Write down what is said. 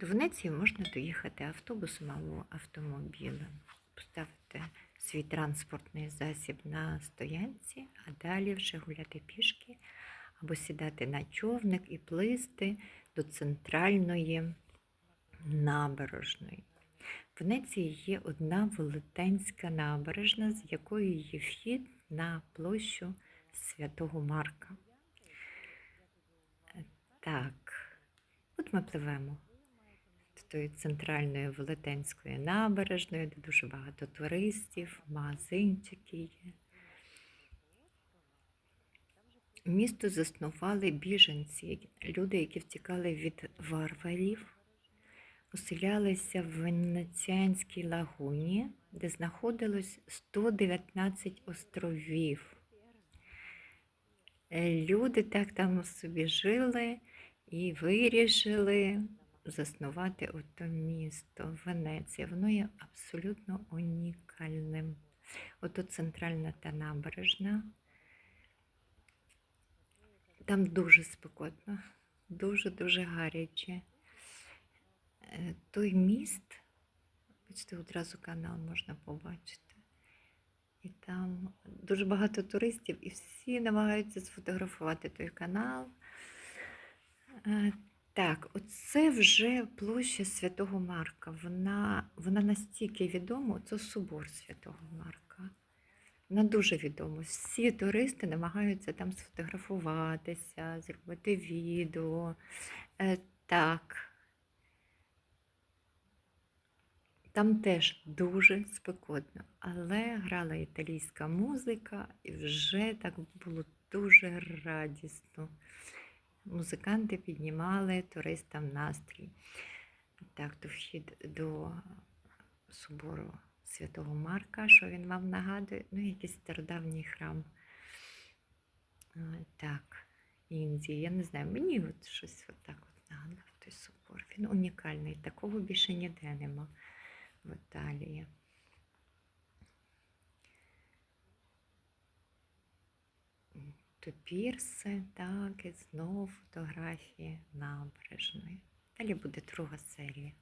До Венеції можна доїхати автобусом або автомобілем, поставити свій транспортний засіб на стоянці, а далі вже гуляти пішки або сідати на човник і плисти до центральної набережної. В Венеції є одна велетенська набережна, з якої є вхід на площу Святого Марка. Так, от ми пливемо тої центральної велетенської набережної, де дуже багато туристів, магазинчики є. Місто заснували біженці, люди, які втікали від варварів, оселялися в Венеціанській лагуні, де знаходилось 119 островів. Люди так там собі жили і вирішили заснувати ото місто Венеція. Воно є абсолютно унікальним. Ото центральна та набережна. Там дуже спекотно, дуже-дуже гаряче. Е, Той міст, бачите, одразу канал можна побачити. І там дуже багато туристів, і всі намагаються сфотографувати той канал. Так, оце вже площа Святого Марка. Вона, вона настільки відома, це собор Святого Марка. Вона дуже відома. Всі туристи намагаються там сфотографуватися, зробити відео. Е, Так. Там теж дуже спекотно, але грала італійська музика, і вже так було дуже радісно. Музиканти піднімали туристам настрій. Так, то вхід до собору Святого Марка, що він вам нагадує, ну, якийсь стародавній храм. Е, Так, Індії. Я не знаю, мені от щось от так от нагадав той собор. Він унікальний, такого більше ніде нема в Італії. То пірси, так, і знову фотографії набережної. Далі буде друга серія.